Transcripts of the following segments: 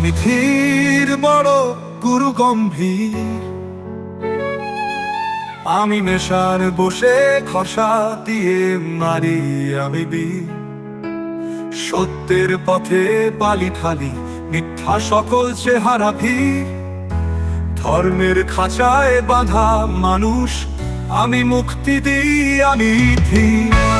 আমি ধীর বড় গুরু গম্ভীর। আমি নেশার বসে খসা দিয়ে মারি আমি সত্যের পথে পালি ঠালি মিথ্যা সকল চেহারা ভিড় ধর্মের খাঁচায় বাঁধা মানুষ, আমি মুক্তি দিই আমি ধীর।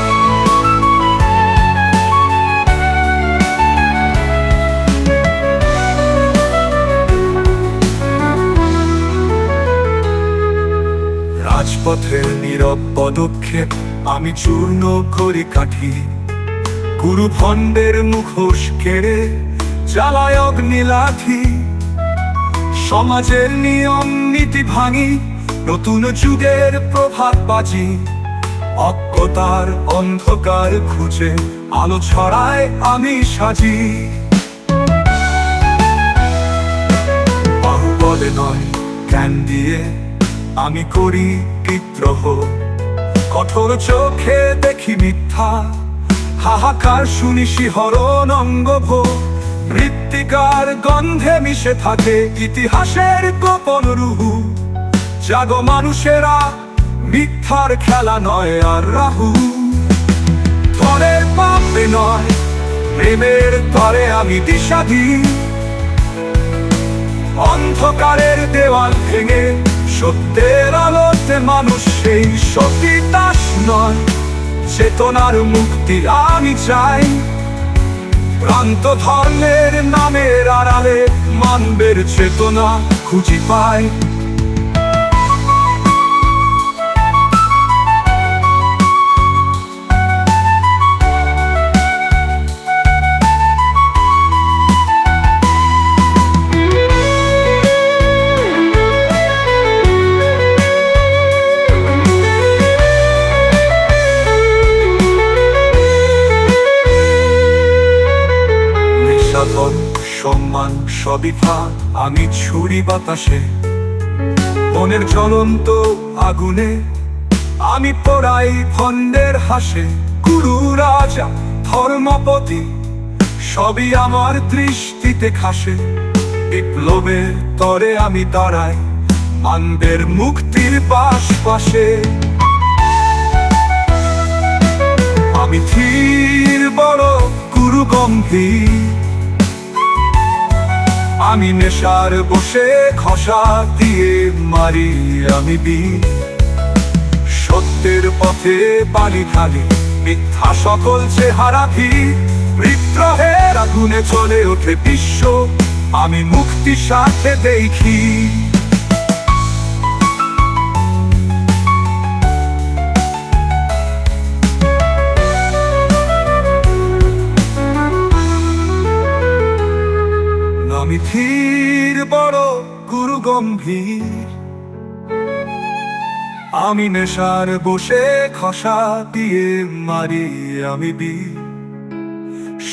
রাজপথের নীরব পদক্ষেপ, আমি চূর্ণ করি কাঠি। গুরু ভণ্ডের মুখোশ কেড়ে জ্বালায় অগ্নিলাথি সমাজের নিয়ম নীতি ভাঙি, নতুন যুগের প্রভাব বাজি। অজ্ঞতার অন্ধকার খুঁজে আলো ছড়ায় আমি সাজি। বাহুবলে নয়, জ্ঞান দিয়ে আমি করি বিদ্রোহ। কঠোর চোখে দেখি মিথ্যা। হাহাকার শুনি শিহরণ অঙ্গভ মৃত্তিকার গন্ধে মিশে থাকে ইতিহাসের গোপন রুহু। জাগো মানুষেরা, মিথ্যার খেলা নয় আর রাহু। ধরের পাপে নয়, প্রেমের তরে আমি দিশা দিই অন্ধকারের দেওয়াল ভেঙে সত্যের মানুষ সেই সতী দাস নয়। চেতনার মুক্তি আমি চাই। প্রান্ত ধর্মের নামের আড়ালে মানবের চেতনা খুঁজি পায় নিঃসাধন সম্মান সবই ফাঁক আমি ছুরি বাতাসে, মনের জ্বলন্ত আগুনে। আমি পড়াই খণ্ডের হাসে, গুরু রাজা, ধর্মপতি, সবই আমার দৃষ্টিতে খাসে। বিপ্লবের তরে আমি দাঁড়াই, মানবের মুক্তির পাশ পাশে আমি ধীর, বড়, গুরু গম্ভীর। আমি নেশার বসে খসা দিয়ে মারি আমি বীর। সত্যের পথে বালি ঢালি, মিথ্যা সকল চেহারা ভিড় বিদ্রোহের আগুনে চলে ওঠে বিশ্ব, আমি মুক্তি সাথে দেখি। গম্ভীর। আমি নেশার বসে খসা দিয়ে মারি আমি বীর।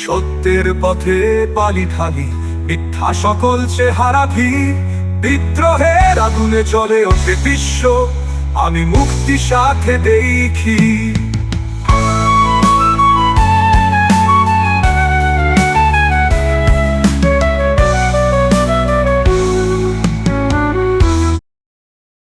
সত্যের পথে পালি ঢালি, মিথ্যা সকল চেহারা ভিড় বিদ্রোহের আগুনে চলে ওঠে বিশ্ব, আমি মুক্তি সাথে দেখি।